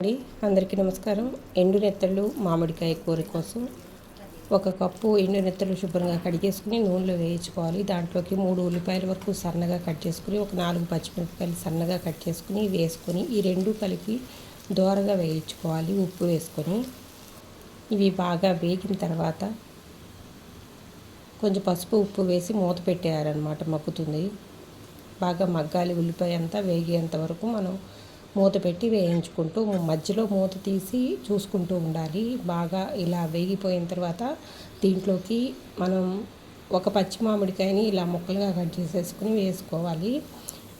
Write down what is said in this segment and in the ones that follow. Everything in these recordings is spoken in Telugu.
అందరికీ నమస్కారం. ఎండు నెత్తళ్ళు మామిడికాయ కూర కోసం ఒక కప్పు ఎండు నెత్తలు శుభ్రంగా కడిగేసుకుని నూనెలో వేయించుకోవాలి. దాంట్లోకి మూడు ఉల్లిపాయల వరకు సన్నగా కట్ చేసుకుని ఒక నాలుగు పచ్చిమిరపకాయలు సన్నగా కట్ చేసుకుని వేసుకొని ఈ రెండు కలిపి దోరగా వేయించుకోవాలి. ఉప్పు వేసుకొని. ఇవి బాగా వేగిన తర్వాత కొంచెం పసుపు ఉప్పు వేసి మూత పెట్టేయాలన్నమాట. మగ్గుతుంది. బాగా మగ్గాలి. ఉల్లిపాయ అంతా వేగేంత వరకు మనం మూత పెట్టి వేయించుకుంటూ మధ్యలో మూత తీసి చూసుకుంటూ ఉండాలి. బాగా ఇలా వేగిపోయిన తర్వాత దీంట్లోకి మనం ఒక పచ్చి మామిడికాయని ఇలా ముక్కలుగా కట్ చేసేసుకుని వేసుకోవాలి.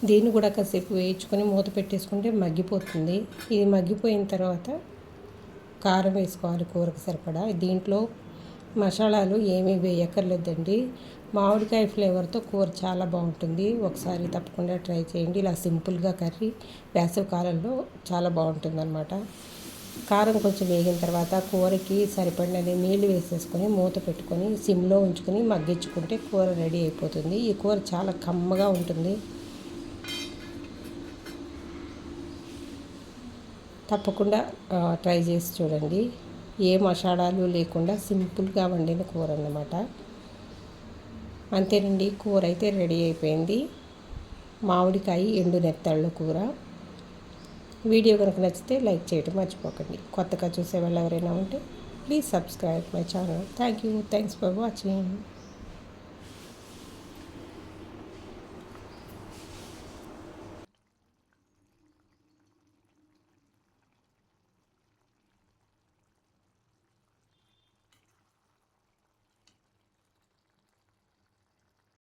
దీన్ని కూడా కాసేపు వేయించుకొని మూత పెట్టేసుకుంటే మగ్గిపోతుంది. ఇది మగ్గిపోయిన తర్వాత కారం వేసుకోవాలి కూరకు సరిపడా. దీంట్లో మసాలాలు ఏమీ వేయక్కర్లేదండి. మామిడికాయ ఫ్లేవర్తో కూర చాలా బాగుంటుంది. ఒకసారి తప్పకుండా ట్రై చేయండి. ఇలా సింపుల్గా కర్రీ వేసవి కాలంలో చాలా బాగుంటుంది అనమాట కారం కొంచెం వేగిన తర్వాత కూరకి సరిపడినది నీళ్ళు వేసేసుకొని మూత పెట్టుకొని సిమ్లో ఉంచుకొని మగ్గించుకుంటే కూర రెడీ అయిపోతుంది. ఈ కూర చాలా కమ్మగా ఉంటుంది. తప్పకుండా ట్రై చేసి చూడండి. ఏ మసాలాలు లేకుండా సింపుల్గా వండిన కూర అన్నమాట. అంతేనండి కూర అయితే రెడీ అయిపోయింది. మామిడికాయ ఎండు నెత్తళ్ళ కూర. వీడియో కనుక నచ్చితే లైక్ చేయడం మర్చిపోకండి. కొత్తగా చూసే వాళ్ళు ఎవరైనా ఉంటే please subscribe my channel. Thank you. Thanks for watching.